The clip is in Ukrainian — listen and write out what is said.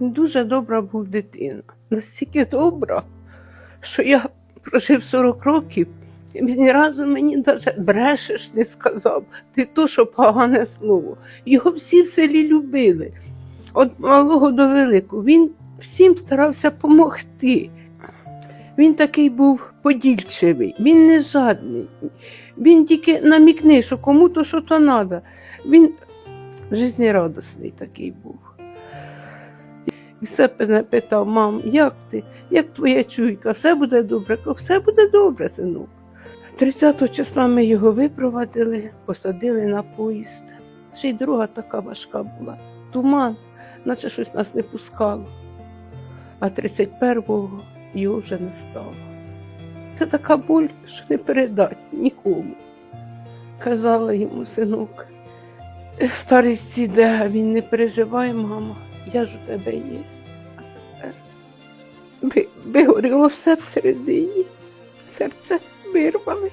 Дуже добра був дитина. Настільки добра, що я прожив 40 років, і він разу мені навіть брешеш не сказав. Ти то, що погане слово. Його всі в селі любили. От малого до великого. Він всім старався допомогти. Він такий був подільчивий, він не жадний. Він тільки намікне, що кому то що то треба. Він жизнерадісний такий був. Все питав, мам, як ти? Як твоя чуйка? Все буде добре? Все буде добре, синок. 30-го числа ми його випровадили, посадили на поїзд. Ще й дорога така важка була. Туман, наче щось нас не пускало. А 31-го його вже не стало. Це така боль, що не передать нікому. Казала йому синок, старість іде, він не переживай, мама, я ж у тебе є. Вигоріло все всередині, серце вирвали.